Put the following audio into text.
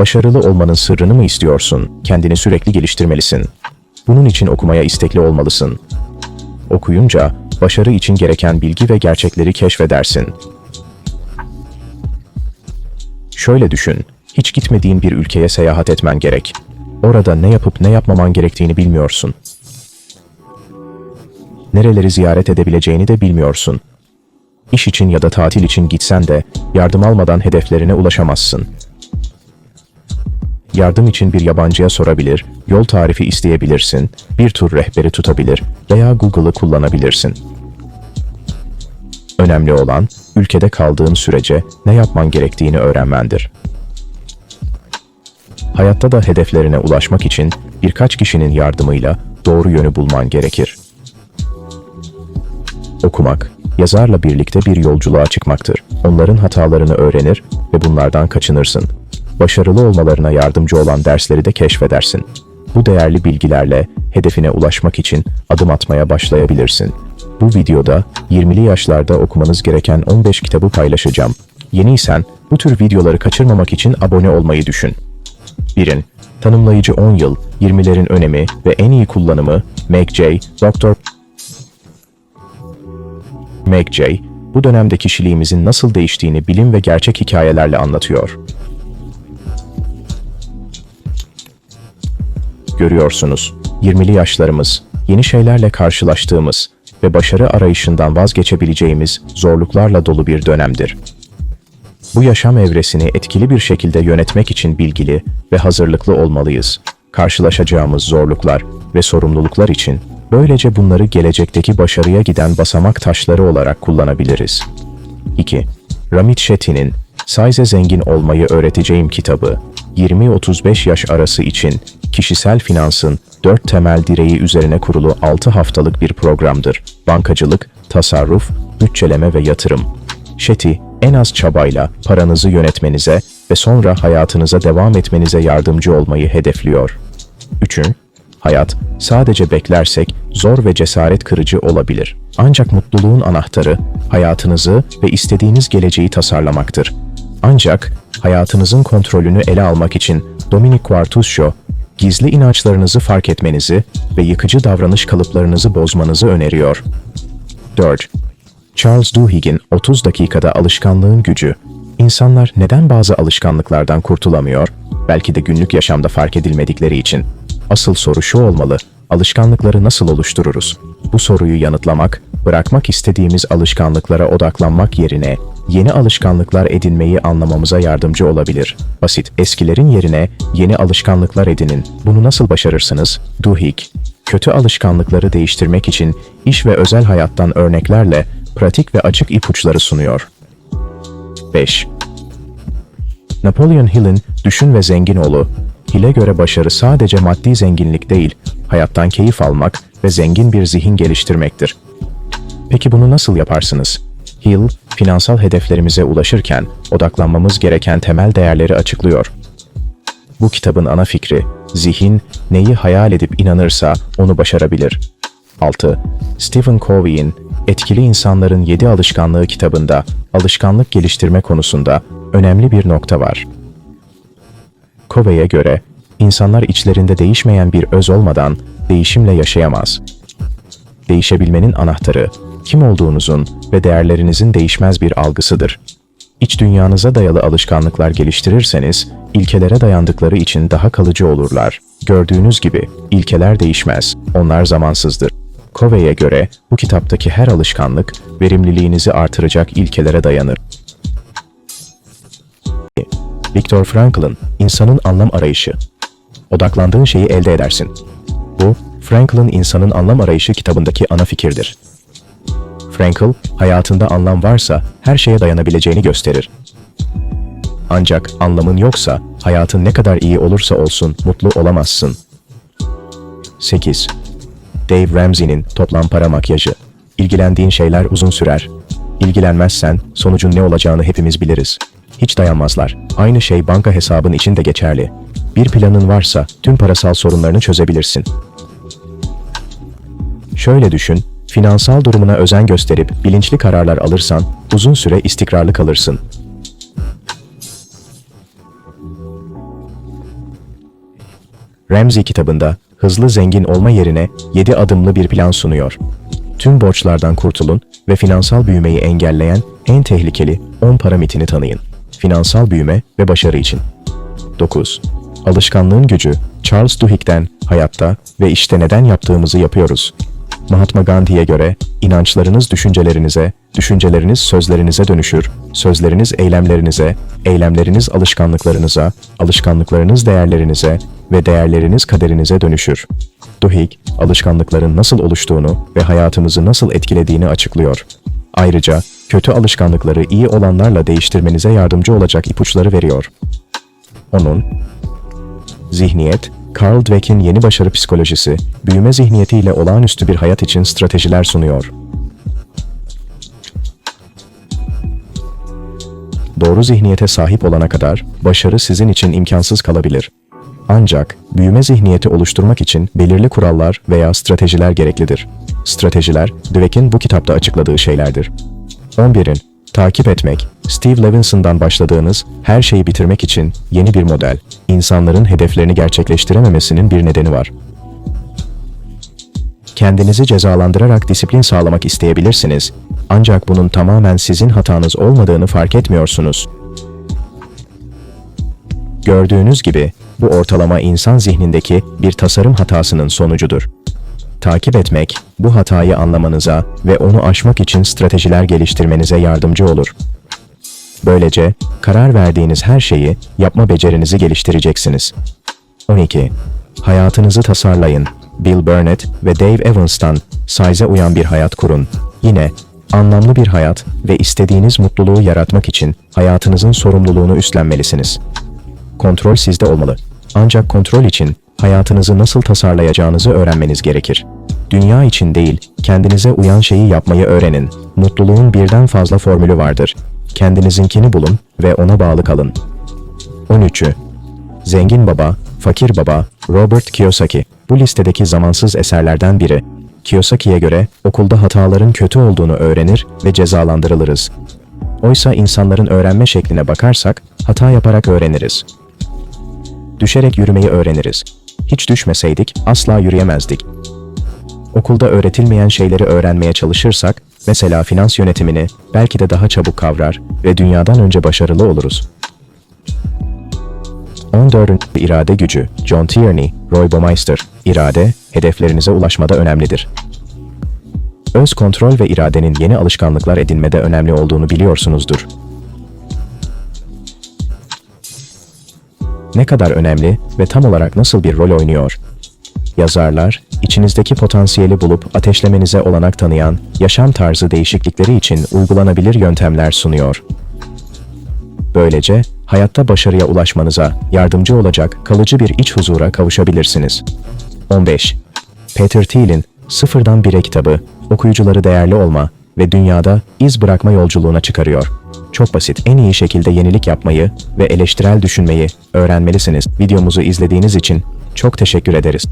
Başarılı olmanın sırrını mı istiyorsun? Kendini sürekli geliştirmelisin. Bunun için okumaya istekli olmalısın. Okuyunca başarı için gereken bilgi ve gerçekleri keşfedersin. Şöyle düşün, hiç gitmediğin bir ülkeye seyahat etmen gerek. Orada ne yapıp ne yapmaman gerektiğini bilmiyorsun. Nereleri ziyaret edebileceğini de bilmiyorsun. İş için ya da tatil için gitsen de yardım almadan hedeflerine ulaşamazsın. Yardım için bir yabancıya sorabilir, yol tarifi isteyebilirsin, bir tur rehberi tutabilir veya Google'ı kullanabilirsin. Önemli olan ülkede kaldığın sürece ne yapman gerektiğini öğrenmendir. Hayatta da hedeflerine ulaşmak için birkaç kişinin yardımıyla doğru yönü bulman gerekir. Okumak, yazarla birlikte bir yolculuğa çıkmaktır. Onların hatalarını öğrenir ve bunlardan kaçınırsın. Başarılı olmalarına yardımcı olan dersleri de keşfedersin. Bu değerli bilgilerle hedefine ulaşmak için adım atmaya başlayabilirsin. Bu videoda 20'li yaşlarda okumanız gereken 15 kitabı paylaşacağım. Yeniysen bu tür videoları kaçırmamak için abone olmayı düşün. 1'in Tanımlayıcı 10 yıl, 20'lerin önemi ve en iyi kullanımı Meg J. Dr. Meg J. bu dönemde kişiliğimizin nasıl değiştiğini bilim ve gerçek hikayelerle anlatıyor. Görüyorsunuz, 20'li yaşlarımız, yeni şeylerle karşılaştığımız ve başarı arayışından vazgeçebileceğimiz zorluklarla dolu bir dönemdir. Bu yaşam evresini etkili bir şekilde yönetmek için bilgili ve hazırlıklı olmalıyız. Karşılaşacağımız zorluklar ve sorumluluklar için böylece bunları gelecekteki başarıya giden basamak taşları olarak kullanabiliriz. 2. Ramit Shetty'nin Size Zengin Olmayı Öğreteceğim kitabı 20-35 yaş arası için kişisel finansın 4 temel direği üzerine kurulu 6 haftalık bir programdır. Bankacılık, tasarruf, bütçeleme ve yatırım. Shetty, en az çabayla paranızı yönetmenize ve sonra hayatınıza devam etmenize yardımcı olmayı hedefliyor. 3. Hayat, sadece beklersek zor ve cesaret kırıcı olabilir. Ancak mutluluğun anahtarı, hayatınızı ve istediğiniz geleceği tasarlamaktır. Ancak hayatınızın kontrolünü ele almak için Dominic Quartuscio, gizli inançlarınızı fark etmenizi ve yıkıcı davranış kalıplarınızı bozmanızı öneriyor. 4. Charles Duhigg'in 30 dakikada alışkanlığın gücü. İnsanlar neden bazı alışkanlıklardan kurtulamıyor? Belki de günlük yaşamda fark edilmedikleri için. Asıl soru şu olmalı, alışkanlıkları nasıl oluştururuz? Bu soruyu yanıtlamak, bırakmak istediğimiz alışkanlıklara odaklanmak yerine yeni alışkanlıklar edinmeyi anlamamıza yardımcı olabilir. Basit, eskilerin yerine yeni alışkanlıklar edinin. Bunu nasıl başarırsınız? Duhigg, kötü alışkanlıkları değiştirmek için iş ve özel hayattan örneklerle pratik ve açık ipuçları sunuyor. 5. Napoleon Hill'in Düşün ve Zengin Olu, Hill'e göre başarı sadece maddi zenginlik değil, hayattan keyif almak ve zengin bir zihin geliştirmektir. Peki bunu nasıl yaparsınız? Hill, finansal hedeflerimize ulaşırken odaklanmamız gereken temel değerleri açıklıyor. Bu kitabın ana fikri, zihin neyi hayal edip inanırsa onu başarabilir. 6. Stephen Covey'in Etkili İnsanların 7 Alışkanlığı kitabında alışkanlık geliştirme konusunda önemli bir nokta var. Covey'e göre insanlar içlerinde değişmeyen bir öz olmadan değişimle yaşayamaz. Değişebilmenin anahtarı kim olduğunuzun ve değerlerinizin değişmez bir algısıdır. İç dünyanıza dayalı alışkanlıklar geliştirirseniz, ilkelere dayandıkları için daha kalıcı olurlar. Gördüğünüz gibi, ilkeler değişmez, onlar zamansızdır. Covey'e göre bu kitaptaki her alışkanlık, verimliliğinizi artıracak ilkelere dayanır. Viktor Frankl'ın İnsanın Anlam Arayışı Odaklandığın şeyi elde edersin. Bu, Frankl'ın İnsanın Anlam Arayışı kitabındaki ana fikirdir. Frankl, hayatında anlam varsa her şeye dayanabileceğini gösterir. Ancak anlamın yoksa hayatın ne kadar iyi olursa olsun mutlu olamazsın. 8. Dave Ramsey'nin Toplam Para Makyajı İlgilendiğin şeyler uzun sürer. İlgilenmezsen sonucun ne olacağını hepimiz biliriz. Hiç dayanmazlar. Aynı şey banka hesabın için de geçerli. Bir planın varsa tüm parasal sorunlarını çözebilirsin. Şöyle düşün, finansal durumuna özen gösterip bilinçli kararlar alırsan uzun süre istikrarlı kalırsın. Ramsey kitabında hızlı zengin olma yerine 7 adımlı bir plan sunuyor. Tüm borçlardan kurtulun ve finansal büyümeyi engelleyen en tehlikeli 10 paramitini tanıyın. Finansal büyüme ve başarı için. 9. Alışkanlığın gücü. Charles Duhigg'den hayatta ve işte neden yaptığımızı yapıyoruz. Mahatma Gandhi'ye göre inançlarınız düşüncelerinize, düşünceleriniz sözlerinize dönüşür, sözleriniz eylemlerinize, eylemleriniz alışkanlıklarınıza, alışkanlıklarınız değerlerinize ve değerleriniz kaderinize dönüşür. Duhigg, alışkanlıkların nasıl oluştuğunu ve hayatımızı nasıl etkilediğini açıklıyor. Ayrıca kötü alışkanlıkları iyi olanlarla değiştirmenize yardımcı olacak ipuçları veriyor. Onun Zihniyet, Carl Dweck'in yeni başarı psikolojisi, büyüme zihniyetiyle olağanüstü bir hayat için stratejiler sunuyor. Doğru zihniyete sahip olana kadar başarı sizin için imkansız kalabilir. Ancak büyüme zihniyeti oluşturmak için belirli kurallar veya stratejiler gereklidir. Stratejiler, Dweck'in bu kitapta açıkladığı şeylerdir. 11'in takip etmek, Steve Levinson'dan başladığınız her şeyi bitirmek için yeni bir model. İnsanların hedeflerini gerçekleştirememesinin bir nedeni var. Kendinizi cezalandırarak disiplin sağlamak isteyebilirsiniz. Ancak bunun tamamen sizin hatanız olmadığını fark etmiyorsunuz. Gördüğünüz gibi bu ortalama insan zihnindeki bir tasarım hatasının sonucudur. Takip etmek, bu hatayı anlamanıza ve onu aşmak için stratejiler geliştirmenize yardımcı olur. Böylece karar verdiğiniz her şeyi yapma becerinizi geliştireceksiniz. 12. Hayatınızı tasarlayın. Bill Burnett ve Dave Evans'tan size uyan bir hayat kurun. Yine anlamlı bir hayat ve istediğiniz mutluluğu yaratmak için hayatınızın sorumluluğunu üstlenmelisiniz. Kontrol sizde olmalı. Ancak kontrol için hayatınızı nasıl tasarlayacağınızı öğrenmeniz gerekir. Dünya için değil, kendinize uyan şeyi yapmayı öğrenin. Mutluluğun birden fazla formülü vardır. Kendinizinkini bulun ve ona bağlı kalın. 13. Zengin Baba, Fakir Baba, Robert Kiyosaki. Bu listedeki zamansız eserlerden biri. Kiyosaki'ye göre okulda hataların kötü olduğunu öğrenir ve cezalandırılırız. Oysa insanların öğrenme şekline bakarsak hata yaparak öğreniriz. Düşerek yürümeyi öğreniriz. Hiç düşmeseydik asla yürüyemezdik. Okulda öğretilmeyen şeyleri öğrenmeye çalışırsak, mesela finans yönetimini belki de daha çabuk kavrar ve dünyadan önce başarılı oluruz. 14. İrade gücü John Tierney, Roy Baumeister İrade, hedeflerinize ulaşmada önemlidir. Öz kontrol ve iradenin yeni alışkanlıklar edinmede önemli olduğunu biliyorsunuzdur. Ne kadar önemli ve tam olarak nasıl bir rol oynuyor? Yazarlar, içinizdeki potansiyeli bulup ateşlemenize olanak tanıyan yaşam tarzı değişiklikleri için uygulanabilir yöntemler sunuyor. Böylece hayatta başarıya ulaşmanıza yardımcı olacak kalıcı bir iç huzura kavuşabilirsiniz. 15. Peter Thiel'in Sıfırdan Bire kitabı, okuyucuları değerli olma ve dünyada iz bırakma yolculuğuna çıkarıyor. Çok basit, en iyi şekilde yenilik yapmayı ve eleştirel düşünmeyi öğrenmelisiniz. Videomuzu izlediğiniz için çok teşekkür ederiz.